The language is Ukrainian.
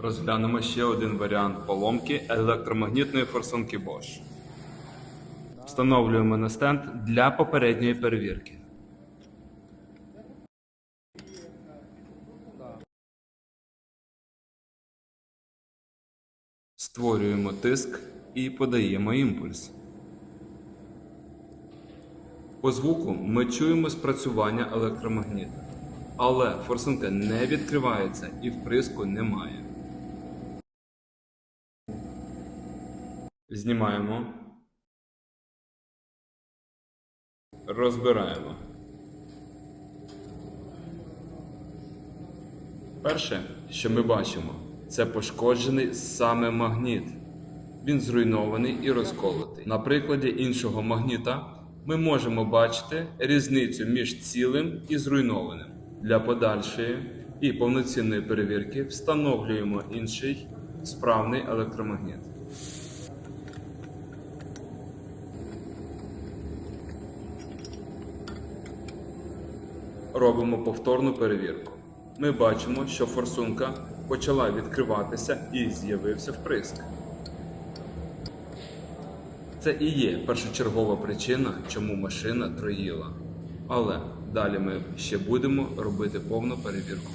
Розглянемо ще один варіант поломки електромагнітної форсунки Bosch. Встановлюємо на стенд для попередньої перевірки. Створюємо тиск і подаємо імпульс. По звуку ми чуємо спрацювання електромагніта, але форсунка не відкривається і вприску немає. Знімаємо. Розбираємо. Перше, що ми бачимо, це пошкоджений саме магніт. Він зруйнований і розколотий. На прикладі іншого магніта ми можемо бачити різницю між цілим і зруйнованим. Для подальшої і повноцінної перевірки встановлюємо інший справний електромагніт. Робимо повторну перевірку. Ми бачимо, що форсунка почала відкриватися і з'явився вприск. Це і є першочергова причина, чому машина троїла. Але далі ми ще будемо робити повну перевірку.